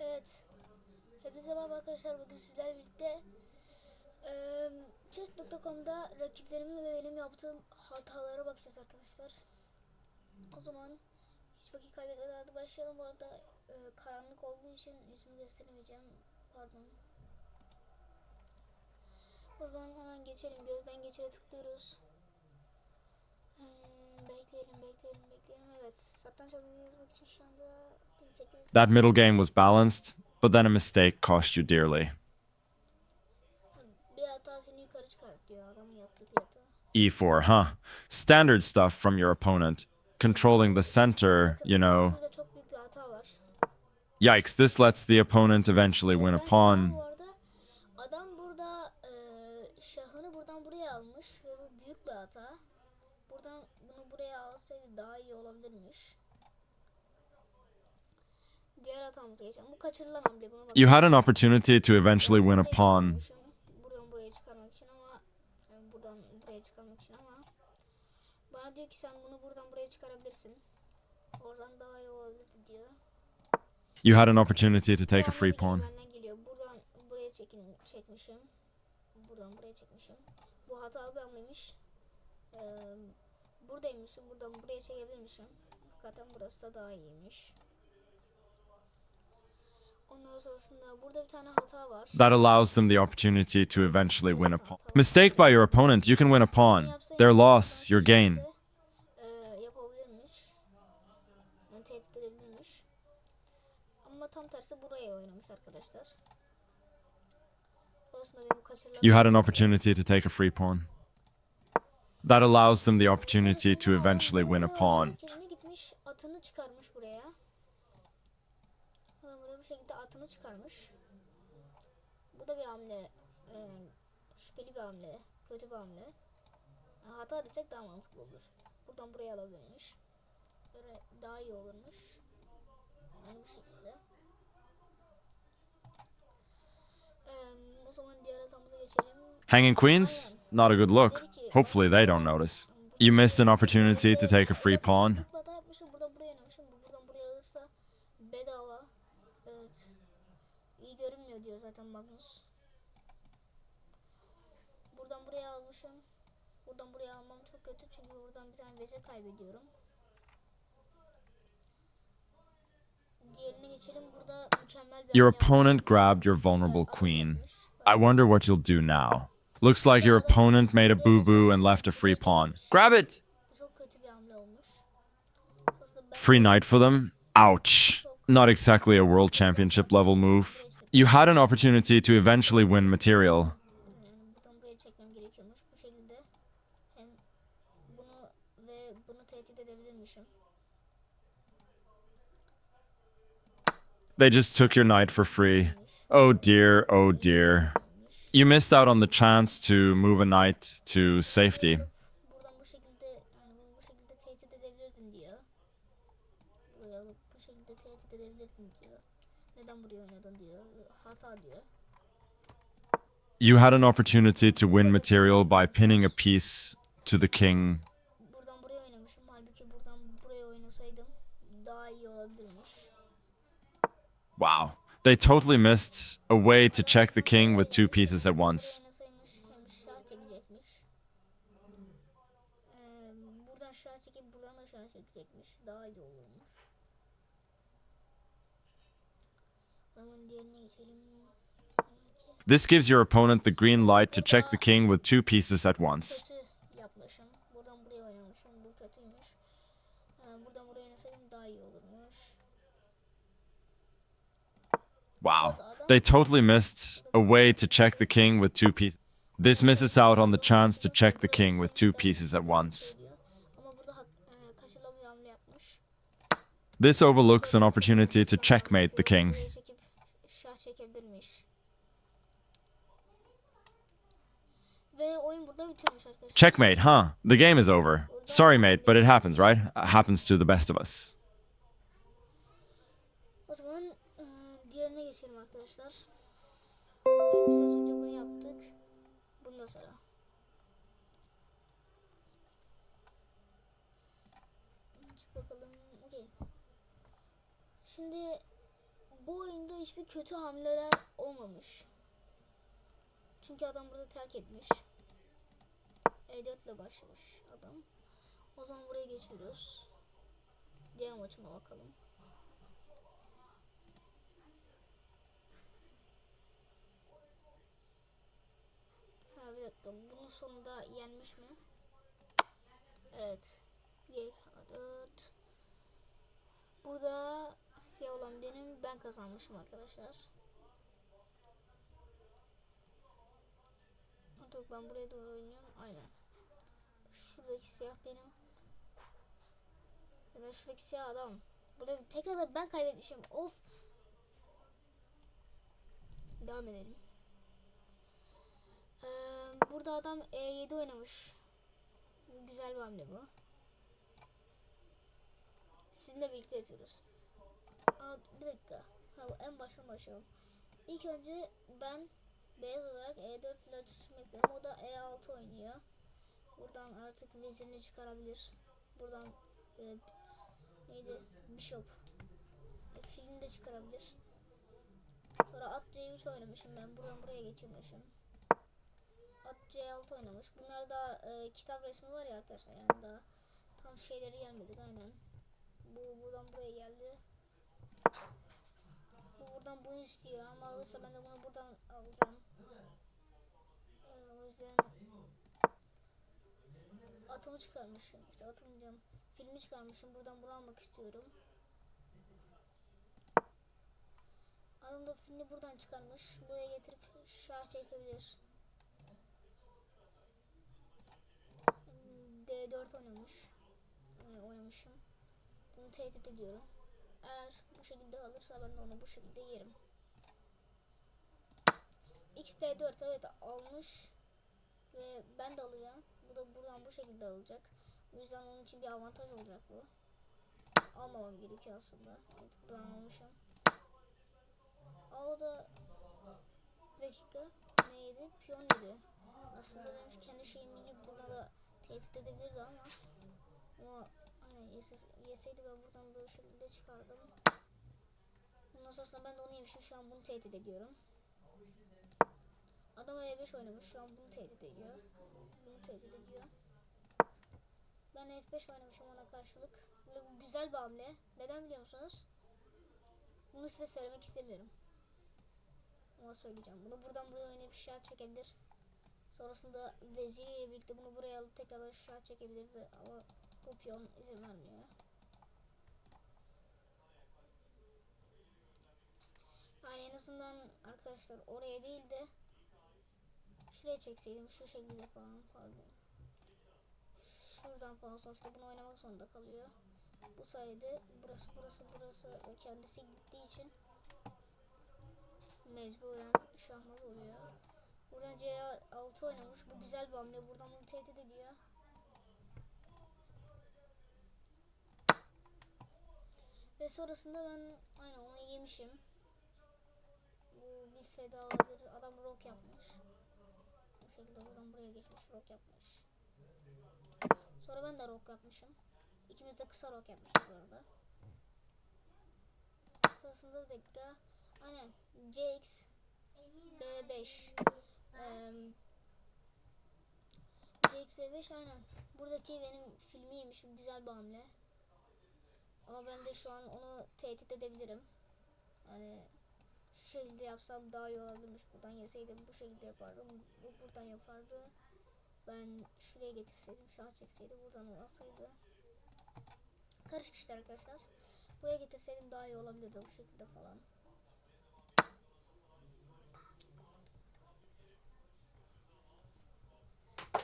Evet. Hepinize merhaba arkadaşlar. Bugün sizlerle birlikte eee Chess.com'da rakiplerimi ve benim yaptığım hatalara bakacağız arkadaşlar. O zaman hiç vakit kaybetmeden hadi başlayalım. Bu arada eee, karanlık olduğu için yüzümü gösteremeyeceğim. Pardon. O zaman hemen geçelim. Gözden geçire tıklıyoruz. Hmm, bekleyelim, bekleyelim, bekleyelim. Evet. Satranç adını yazmak için şu anda 1800 That middle game was balanced, but then a mistake cost you dearly. Bir hata seni yukarı çıkartıyor. Adamın yaptığı bir hata. E4, huh? Standard stuff from your opponent. Controlling the center, you know. Yikes, this lets the opponent eventually win a pawn. You had an opportunity to eventually win a pawn. You had an opportunity to take a free pawn. Buradaymışım. Buradan buraya çekebilirmişim. Hakikaten burası da daha iyiymiş. Ondan sonrasında burada bir tane hata var. That allows them the opportunity to eventually win a pawn. Mistake by your opponent, you can win a pawn. Their loss, your gain. Yapabilirmiş. Yani tehdit edebilirmiş. Ama tam tersi buraya oynamış arkadaşlar. Sonrasında benim kaçırılan... You had an opportunity to take a free pawn. That allows them the opportunity to eventually win a pawn. Kendine gitmiş atını çıkarmış buraya. Burada bu şekilde atını çıkarmış. Bu da bir hamle. e, şüpheli bir hamle. Kötü bir hamle. Hata desek daha mantıklı olur. Buradan buraya alabilirmiş. Böyle daha iyi olurmuş. Yani bu şekilde. Hanging queens? Not a good look. Hopefully they don't notice. You missed an opportunity to take a free pawn. Zaten Magnus. Buradan buraya almışım. Buradan buraya almam çok kötü çünkü buradan bir tane veze kaybediyorum. Diğerine geçelim. Burada mükemmel bir Your opponent grabbed your vulnerable queen. I wonder what you'll do now. Looks like your opponent made a boo boo and left a free pawn. Grab it! Bu çok kötü bir hamle olmuş. Sonrasında ben Free knight for them? Ouch. Not exactly a world championship level move. You had an opportunity to eventually win material. They just took your knight for free. Oh dear, oh dear. You missed out on the chance to move a knight to safety. You had an opportunity to win material by pinning a piece to the king. Wow. They totally missed a way to check the king with two pieces at once. This gives your opponent the green light to check the king with two pieces at once. Wow. They totally missed a way to check the king with two pieces. This misses out on the chance to check the king with two pieces at once. This overlooks an opportunity to checkmate the king. Ve oyun burada bitirmiş arkadaşlar. Checkmate, huh? The game is over. Sorry, mate, but it happens, right? Happens to the best of us. O zaman e, diğerine geçelim arkadaşlar. Evet, biz az önce bunu yaptık. Bundan sonra. Çık bakalım. Şimdi bu oyunda hiçbir kötü hamleler olmamış. Çünkü adam burada terk etmiş. E4 ile başlamış adam. O zaman buraya geçiyoruz. Diğer maçıma bakalım. Ha bir dakika. Bunun sonunda yenmiş mi? Evet. GTA4. Burada siyah olan benim. Ben kazanmışım arkadaşlar. Yok ben buraya doğru oynuyorum. Aynen. Şuradaki siyah benim. Ya da şuradaki siyah adam. Burada tekrardan ben kaybetmişim. Of. Devam edelim. Ee, burada adam E7 oynamış. Güzel bir hamle bu. Sizinle birlikte yapıyoruz. Aa, bir dakika. Ha, en baştan başlayalım. İlk önce ben beyaz olarak E4 ile açılışımı yapıyorum. O da E6 oynuyor. Buradan artık vezirini çıkarabilir. Buradan e, neydi? Bishop. E, filini de çıkarabilir. Sonra at C3 oynamışım ben. Buradan buraya geçirmişim. At C6 oynamış. Bunlar da e, kitap resmi var ya arkadaşlar. Yani daha tam şeyleri gelmedik aynen. Bu buradan buraya geldi. Bu buradan bunu istiyor ama alırsa ben de bunu buradan alacağım. Ee, o yüzden atımı çıkarmışım. İşte atım diyorum. Filmi çıkarmışım. Buradan bunu almak istiyorum. Adam da filmi buradan çıkarmış. Buraya getirip şah çekebilir. D4 oynamış. Ee, oynamışım. Bunu tehdit ediyorum. Eğer bu şekilde alırsa ben de onu bu şekilde yerim. XT4 evet almış. Ve ben de alacağım. Bu da buradan bu şekilde alacak. O yüzden onun için bir avantaj olacak bu. Almamam gerekiyor aslında. Evet buradan almışım. Aa o da dakika neydi? Piyon dedi. Aslında benim kendi şeyimi yiyip burada da tehdit edebilirdi ama aynen yese- yeseydi ben buradan böyle şekilde çıkardım. Ondan sonrasında ben de onu yemişim. Şu an bunu tehdit ediyorum. Adam E5 oynamış. Şu an bunu tehdit ediyor. Bunu tehdit ediyor. Ben F5 oynamışım ona karşılık. Ve bu güzel bir hamle. Neden biliyor musunuz? Bunu size söylemek istemiyorum. Ama söyleyeceğim. Bunu buradan buraya oynayıp şah çekebilir. Sonrasında veziriyle birlikte bunu buraya alıp tekrar şah çekebilirdi. Ama bu piyon izin vermiyor. Yani en azından arkadaşlar oraya değil de şuraya çekseydim şu şekilde falan pardon. Şuradan falan sonuçta bunu oynamak zorunda kalıyor. Bu sayede burası burası burası ve kendisi gittiği için mecburen şahmat oluyor. Buradan C6 oynamış. Bu güzel bir hamle. Buradan bunu tehdit ediyor. Ve sonrasında ben aynen onu yemişim. Bu bir feda olabilir. Adam rock yapmış. Şekilde buradan buraya geçmiş rock yapmış. Sonra ben de rock yapmışım. İkimiz de kısa rock yapmışız bu arada. Sonrasında bir dakika. Aynen CX B5 Eee CX B5 aynen. Buradaki benim filmiymiş. Güzel bir hamle. Ama ben de şu an onu tehdit edebilirim. Hani şu şekilde yapsam daha iyi olabilirmiş. Buradan yeseydim bu şekilde yapardım. Bu buradan yapardı. Ben şuraya getirseydim, şah çekseydi, buradan alsaydı. Karışık işte arkadaşlar. Buraya getirseydim daha iyi olabilirdi bu şekilde falan.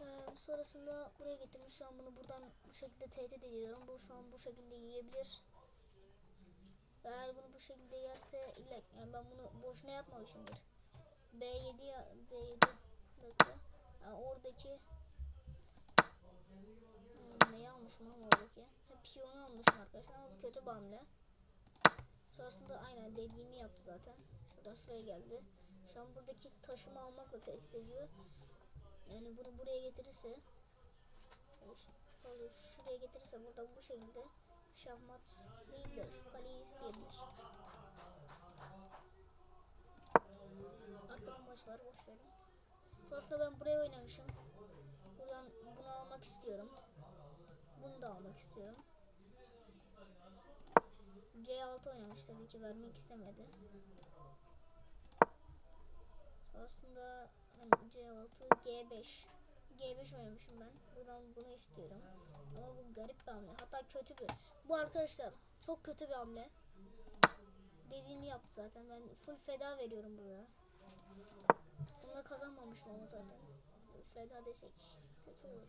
Ee, sonrasında buraya getirmiş. Şu an bunu buradan bu şekilde tehdit ediyorum. Bu şu an bu şekilde yiyebilir. Eğer bunu bu şekilde yerse illa yani ben bunu boşuna yapmamışımdır. B7 ya B7 dakika. Yani oradaki Hmm, almışım ama oradaki? Ha, piyonu almışım arkadaşlar ama bu kötü bir hamle. Sonrasında aynen dediğimi yaptı zaten. Şuradan şuraya geldi. Şu an buradaki taşımı almakla tehdit ediyor. Yani bunu buraya getirirse şuraya getirirse buradan bu şekilde Şahmat değil de şu kaleyi isteyebilir. Arkadan boş var boş verin. Sonrasında ben buraya oynamışım. Buradan bunu almak istiyorum. Bunu da almak istiyorum. C6 oynamış tabii ki vermek istemedi. Sonrasında hani C6 G5 G5 oynamışım ben. Buradan bunu istiyorum. Ama bu garip bir hamle. Hatta kötü bir. Bu arkadaşlar çok kötü bir hamle. Dediğimi yaptı zaten. Ben full feda veriyorum burada. Sonunda kazanmamışım ama zaten. Feda desek kötü olur.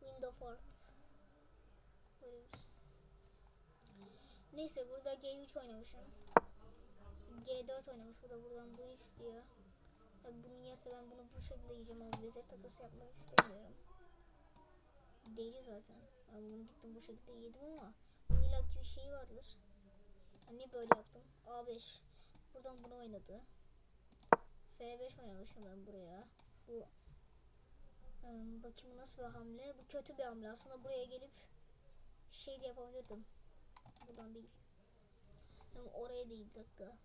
Window Fort. Böyle şey. Neyse burada G3 oynamışım. G4 oynamış. Bu da buradan bu istiyor. Tabii bunu yerse ben bunu bu şekilde yiyeceğim ama vezir takası yapmak istemiyorum. Deli zaten. Ben bunu gittim bu şekilde yedim ama bunun illaki bir şeyi vardır. Ben niye böyle yaptım? A5. Buradan bunu oynadı. F5 oynamışım ben buraya. Bu bakayım nasıl bir hamle. Bu kötü bir hamle. Aslında buraya gelip şey de yapabilirdim. Buradan değil. Ama oraya değil bir dakika.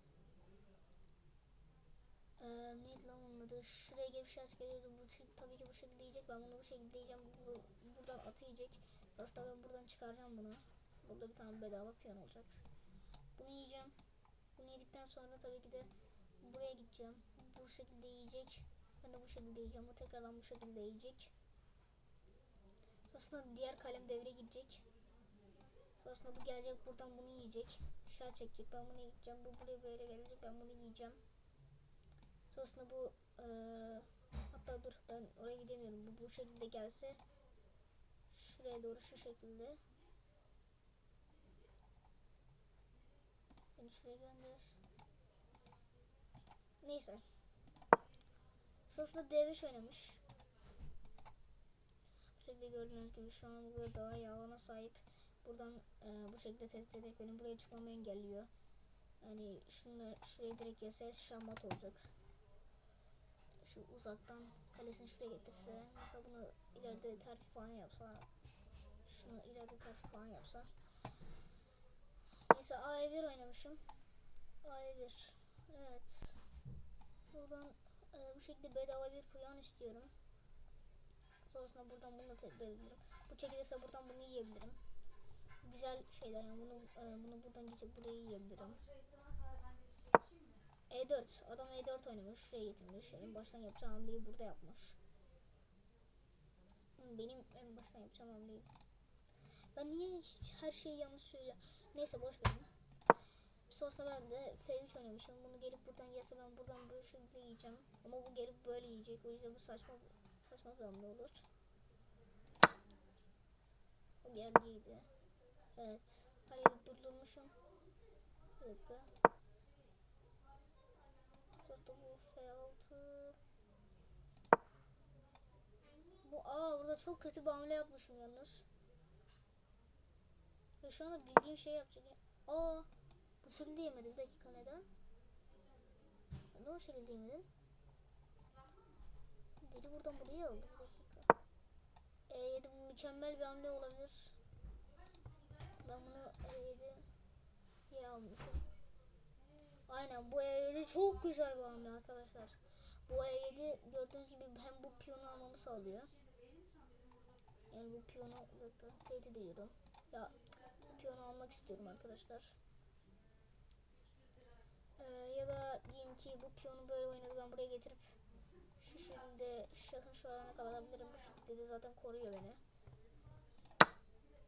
Ee, neydi lan onun adı? Şuraya gelip şans geliyordu. Bu şey- tabii ki bu şekilde yiyecek. Ben bunu bu şekilde yiyeceğim. Bu, buradan atı yiyecek. Sonrasında ben buradan çıkaracağım bunu. Burada bir tane bedava piyon olacak. Bunu yiyeceğim. Bunu yedikten sonra tabii ki de buraya gideceğim. Bu şekilde yiyecek. Ben de bu şekilde yiyeceğim. Bu tekrardan bu şekilde yiyecek. Sonrasında diğer kalem devre gidecek. Sonrasında bu gelecek buradan bunu yiyecek. Şah çekecek. Ben bunu yiyeceğim. Bu buraya böyle gelecek. Ben bunu yiyeceğim. Sonrasında bu eee, hatta dur ben oraya gidemiyorum. Bu bu şekilde gelse şuraya doğru şu şekilde. Beni şuraya gönder. Neyse. Sonrasında D5 oynamış. Bu şekilde gördüğünüz gibi şu an burada daha iyi sahip. Buradan e, bu şekilde tehdit ederek benim buraya çıkmamı engelliyor. Yani şunu şuraya direkt yese şahmat olacak. Şu uzaktan kalesini şuraya getirse. Mesela bunu ileride terfi falan yapsa. Şunu ileride terfi falan yapsa. Neyse A1 oynamışım. A1. Evet. Buradan e, bu şekilde bedava bir piyon istiyorum. Sonrasında buradan bunu da tehdit edebilirim. Bu çekilirse buradan bunu yiyebilirim. Güzel şeyler yani bunu e, bunu buradan geçip buraya yiyebilirim. E4 adam E4 oynamış şuraya getirmiş en baştan yapacağım hamleyi burada yapmış. Benim en baştan yapacağım hamleyi. Ben niye her şeyi yanlış söylüyorum. Neyse boş verin. Sonrasında ben de F3 oynamışım. Bunu gelip buradan yese ben buradan böyle şekilde yiyeceğim. Ama bu gelip böyle yiyecek. O yüzden bu saçma saçma bir hamle olur. O geldiydi. Evet. Kaleyi durdurmuşum. Bir dakika. Bu F6. Bu aa burada çok kötü bir hamle yapmışım yalnız. Ve şu anda bildiğim şey yapacak. ya. Aa bu şekilde yemedi. Bir dakika neden? Neden o şekilde yemedin? Deli buradan buraya aldı. Bir dakika. E7 bu mükemmel bir hamle olabilir. Ben bunu E7 diye almışım. Aynen bu E7 çok güzel bir hamle arkadaşlar. Bu E7 gördüğünüz gibi hem bu piyonu almamı sağlıyor. Yani bu piyonu dakika tehdit ediyorum. Ya piyonu almak istiyorum arkadaşlar. Ee, ya da diyeyim ki bu piyonu böyle oynadı ben buraya getirip şu şekilde şahın şu alana kapatabilirim. Bu şekilde de zaten koruyor beni.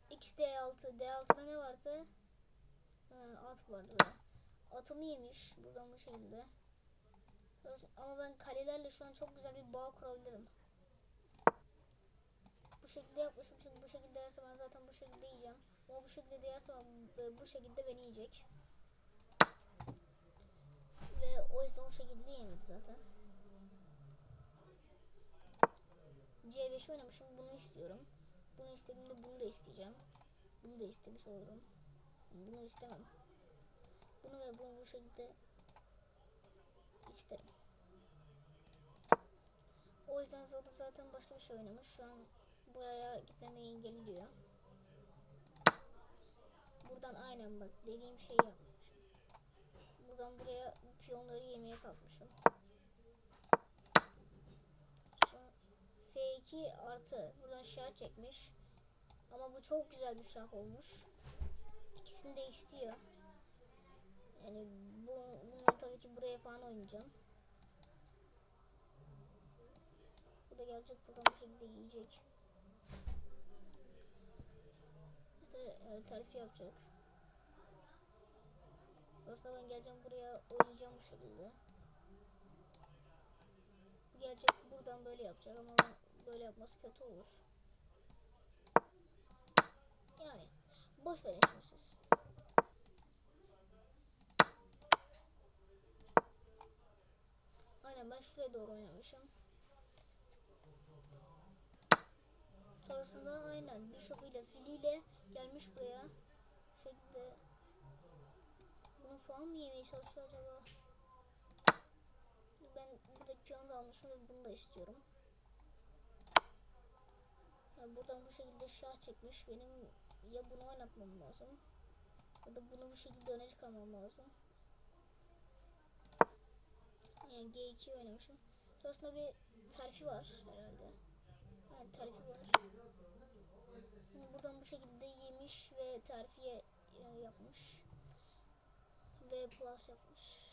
X D6. D6'da ne vardı? Ha, at vardı burada. Atımı yemiş. Buradan bu şekilde. Ama ben kalelerle şu an çok güzel bir bağ kurabilirim. Bu şekilde yapmışım çünkü bu şekilde yerse ben zaten bu şekilde yiyeceğim. Ama bu şekilde de yerse ben- bu şekilde beni yiyecek. Ve o yüzden o şekilde yemedi zaten. C5 oynamışım bunu istiyorum. Bunu istediğimde bunu da isteyeceğim. Bunu da istemiş olurum. Bunu istemem. Bunu ve bunu bu şekilde isterim. O yüzden zaten zaten başka bir şey oynamış. Şu an buraya gitmemi engelliyor. Buradan aynen bak dediğim şeyi yapmışım. Buradan buraya piyonları yemeye kalkmışım. F2 artı. Buradan şah çekmiş. Ama bu çok güzel bir şah olmuş. İkisini de istiyor. Yani bu bununla tabii ki buraya falan oynayacağım. Bu da gelecek buradan şekilde yiyecek. İşte e, terfi yapacak. Yoksa ben geleceğim buraya oynayacağım bu şekilde. Bu gelecek buradan böyle yapacak ama böyle yapması kötü olur. Yani boş verin şimdi siz. Aynen ben şuraya doğru oynamışım. Sonrasında aynen Bishop ile filiyle gelmiş buraya. Bu şekilde bunu falan mı yemeye çalışıyor acaba? Ben buradaki piyonu da almışım ve bunu da istiyorum. Yani buradan bu şekilde şah çekmiş. Benim ya bunu oynatmam lazım ya da bunu bu şekilde öne çıkarmam lazım. Yani G2 oynamışım. Sonrasında bir terfi var herhalde. Yani terfi var. Buradan bu şekilde yemiş ve terfiye e, yapmış. V plus yapmış.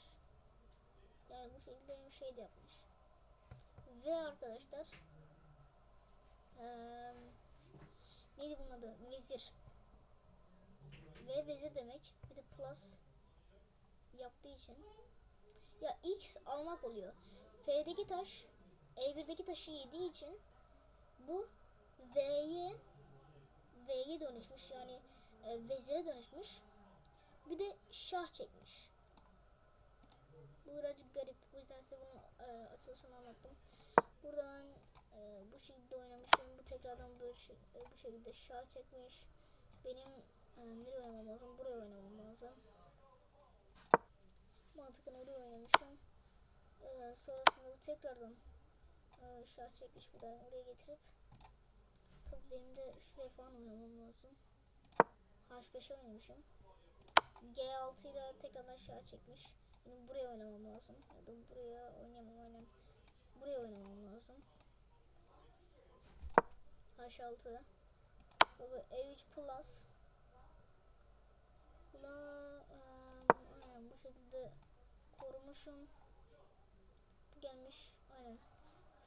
Yani bu şekilde bir şey de yapmış. Ve arkadaşlar eee neydi bunun adı? Vezir. V vezir demek. Bir de plus yaptığı için. Ya X almak oluyor. F'deki taş E1'deki taşı yediği için bu V'ye V'ye dönüşmüş yani e, vezire dönüşmüş. Bir de şah çekmiş. Bu birazcık garip. Bu yüzden size bunun e, açılışını anlattım. Burada ben e, bu şekilde oynamışım. Bu tekrardan böyle şey- e, bu şekilde şah çekmiş. Benim e, nereye oynamam lazım? Buraya oynamam lazım. Mantıken oraya oynamışım. E, sonrasında tekrardan e, şah çekmiş. Daha oraya getirip tabii benim de şuraya falan oynamam lazım. H5'e oynamışım. G6 ile tekrardan şah çekmiş. Benim buraya oynamam lazım. Ya da buraya oynayamam aynen. Buraya oynamam lazım. H6. Sonra E3 plus. Buna aynen bu şekilde korumuşum. Bu gelmiş aynen.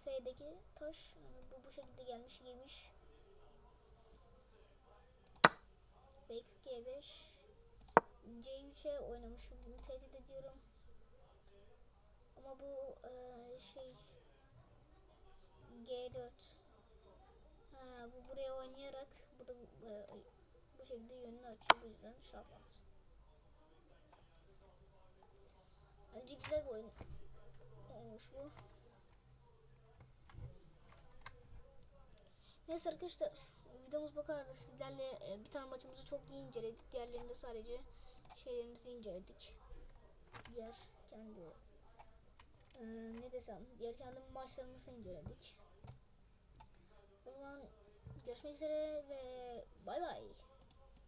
F'deki taş yani bu bu şekilde gelmiş yemiş. Belki G5 C3'e oynamışım. Bunu tehdit ediyorum. Ama bu eee, şey G4 ha, bu buraya oynayarak bu da eee, bu şekilde yönünü açıyor. Bu yüzden şahmat. Bence güzel bir oyun olmuş bu. Neyse arkadaşlar videomuz bu kadardı. Sizlerle e, bir tane maçımızı çok iyi inceledik. Diğerlerinde sadece şeylerimizi inceledik. Diğer kendi e, ne desem diğer kendi maçlarımızı inceledik. O zaman görüşmek üzere ve bay bay.